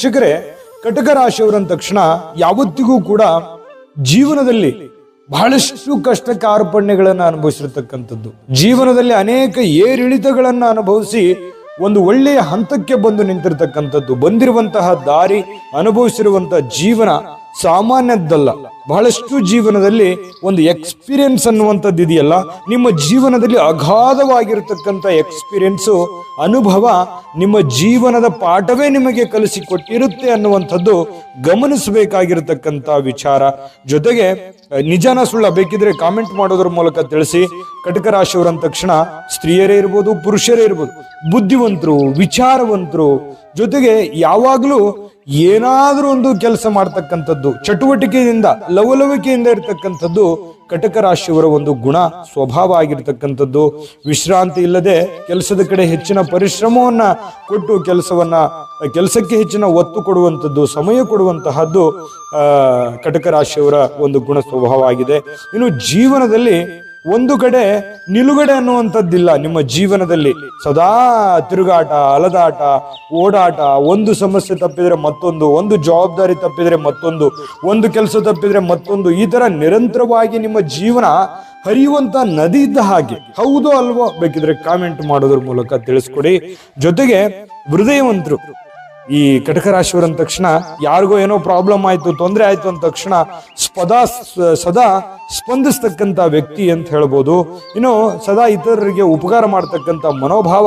ವೀಕ್ಷಕರೇ ಕಟಕ ರಾಶಿಯವರಂದ ತಕ್ಷಣ ಯಾವತ್ತಿಗೂ ಕೂಡ ಜೀವನದಲ್ಲಿ ಬಹಳಷ್ಟು ಕಷ್ಟ ಕಾರ್ಪಣ್ಯಗಳನ್ನು ಅನುಭವಿಸಿರ್ತಕ್ಕಂಥದ್ದು. ಜೀವನದಲ್ಲಿ ಅನೇಕ ಏರಿಳಿತಗಳನ್ನು ಅನುಭವಿಸಿ ಒಂದು ಒಳ್ಳೆಯ ಹಂತಕ್ಕೆ ಬಂದು ನಿಂತಿರ್ತಕ್ಕಂಥದ್ದು. ಬಂದಿರುವಂತಹ ದಾರಿ, ಅನುಭವಿಸಿರುವಂತಹ ಜೀವನ ಸಾಮಾನ್ಯದ್ದಲ್ಲ. ಬಹಳಷ್ಟು ಜೀವನದಲ್ಲಿ ಒಂದು ಎಕ್ಸ್ಪೀರಿಯನ್ಸ್ ಅನ್ನುವಂಥದ್ದು ಇದೆಯಲ್ಲ. ನಿಮ್ಮ ಜೀವನದಲ್ಲಿ ಅಗಾಧವಾಗಿರತಕ್ಕಂಥ ಎಕ್ಸ್ಪೀರಿಯನ್ಸು, ಅನುಭವ ನಿಮ್ಮ ಜೀವನದ ಪಾಠವೇ ನಿಮಗೆ ಕಲಿಸಿಕೊಟ್ಟಿರುತ್ತೆ ಅನ್ನುವಂಥದ್ದು ಗಮನಿಸಬೇಕಾಗಿರತಕ್ಕಂಥ ವಿಚಾರ. ಜೊತೆಗೆ, ನಿಜಾನ ಸುಳ್ಳ ಬೇಕಿದ್ರೆ ಕಾಮೆಂಟ್ ಮಾಡೋದ್ರ ಮೂಲಕ ತಿಳಿಸಿ. ಕಟಕ ರಾಶಿಯವರ ತಕ್ಷಣ ಸ್ತ್ರೀಯರೇ ಇರ್ಬೋದು, ಪುರುಷರೇ ಇರ್ಬೋದು, ಬುದ್ಧಿವಂತರು, ವಿಚಾರವಂತರು, ಜೊತೆಗೆ ಯಾವಾಗಲೂ ಏನಾದ್ರೂ ಒಂದು ಕೆಲಸ ಮಾಡ್ತಕ್ಕಂಥದ್ದು, ಚಟುವಟಿಕೆಯಿಂದ, ಲವಲವಿಕೆಯಿಂದ ಇರತಕ್ಕಂಥದ್ದು ಕಟಕ ರಾಶಿಯವರ ಒಂದು ಗುಣ, ಸ್ವಭಾವ ಆಗಿರ್ತಕ್ಕಂಥದ್ದು. ವಿಶ್ರಾಂತಿ ಇಲ್ಲದೆ ಕೆಲಸದ ಕಡೆ ಹೆಚ್ಚಿನ ಪರಿಶ್ರಮವನ್ನ ಕೊಟ್ಟು ಕೆಲಸವನ್ನ, ಕೆಲಸಕ್ಕೆ ಹೆಚ್ಚಿನ ಒತ್ತು ಕೊಡುವಂಥದ್ದು, ಸಮಯ ಕೊಡುವಂತಹದ್ದು ಕಟಕ ರಾಶಿಯವರ ಒಂದು ಗುಣ, ಸ್ವಭಾವ ಆಗಿದೆ. ಇನ್ನು ಜೀವನದಲ್ಲಿ ಒಂದು ಕಡೆ ನಿಲುಗಡೆ ಅನ್ನುವಂಥದ್ದಿಲ್ಲ ನಿಮ್ಮ ಜೀವನದಲ್ಲಿ. ಸದಾ ತಿರುಗಾಟ, ಅಲದಾಟ, ಓಡಾಟ, ಒಂದು ಸಮಸ್ಯೆ ತಪ್ಪಿದರೆ ಮತ್ತೊಂದು, ಒಂದು ಜವಾಬ್ದಾರಿ ತಪ್ಪಿದರೆ ಮತ್ತೊಂದು, ಒಂದು ಕೆಲಸ ತಪ್ಪಿದರೆ ಮತ್ತೊಂದು, ಈ ತರ ನಿರಂತರವಾಗಿ ನಿಮ್ಮ ಜೀವನ ಹರಿಯುವಂತ ನದಿ ಇದ್ದ ಹಾಗೆ. ಹೌದೋ ಅಲ್ವೋ ಬೇಕಿದ್ರೆ ಕಾಮೆಂಟ್ ಮಾಡೋದ್ರ ಮೂಲಕ ತಿಳಿಸ್ಕೊಡಿ. ಜೊತೆಗೆ ಹೃದಯವಂತರು ಈ ಕಟಕ ರಾಶಿಯವರ ಅಂದ ತಕ್ಷಣ, ಯಾರಿಗೋ ಏನೋ ಪ್ರಾಬ್ಲಮ್ ಆಯಿತು, ತೊಂದರೆ ಆಯಿತು ಅಂದ ತಕ್ಷಣ ಸ್ಪದಾ ಸದಾ ಸ್ಪಂದಿಸ್ತಕ್ಕಂಥ ವ್ಯಕ್ತಿ ಅಂತ ಹೇಳ್ಬೋದು. ಇನ್ನು ಸದಾ ಇತರರಿಗೆ ಉಪಕಾರ ಮಾಡ್ತಕ್ಕಂಥ ಮನೋಭಾವ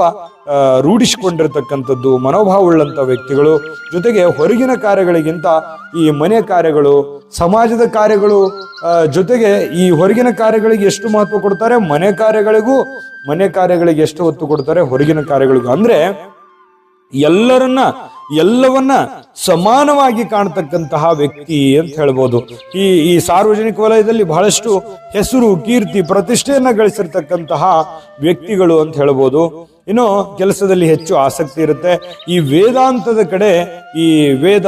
ರೂಢಿಸಿಕೊಂಡಿರ್ತಕ್ಕಂಥದ್ದು ಮನೋಭಾವ ಉಳ್ಳಂತ ವ್ಯಕ್ತಿಗಳು. ಜೊತೆಗೆ ಹೊರಗಿನ ಕಾರ್ಯಗಳಿಗಿಂತ ಈ ಮನೆ ಕಾರ್ಯಗಳು, ಸಮಾಜದ ಕಾರ್ಯಗಳು ಜೊತೆಗೆ ಈ ಹೊರಗಿನ ಕಾರ್ಯಗಳಿಗೆ ಎಷ್ಟು ಮಹತ್ವ ಕೊಡ್ತಾರೆ? ಮನೆ ಕಾರ್ಯಗಳಿಗೂ ಮನೆ ಕಾರ್ಯಗಳಿಗೆ ಎಷ್ಟು ಒತ್ತು ಕೊಡ್ತಾರೆ? ಹೊರಗಿನ ಕಾರ್ಯಗಳಿಗೂ. ಅಂದ್ರೆ ಎಲ್ಲರನ್ನ, ಎಲ್ಲವನ್ನ ಸಮಾನವಾಗಿ ಕಾಣ್ತಕ್ಕಂತಹ ವ್ಯಕ್ತಿ ಅಂತ ಹೇಳ್ಬೋದು. ಈ ಈ ಸಾರ್ವಜನಿಕ ವಲಯದಲ್ಲಿ ಬಹಳಷ್ಟು ಹೆಸರು, ಕೀರ್ತಿ, ಪ್ರತಿಷ್ಠೆಯನ್ನ ಗಳಿಸಿರ್ತಕ್ಕಂತಹ ವ್ಯಕ್ತಿಗಳು ಅಂತ ಹೇಳ್ಬೋದು. ಇನ್ನು ಕೆಲಸದಲ್ಲಿ ಹೆಚ್ಚು ಆಸಕ್ತಿ ಇರುತ್ತೆ. ಈ ವೇದಾಂತದ ಕಡೆ ಈ ವೇದ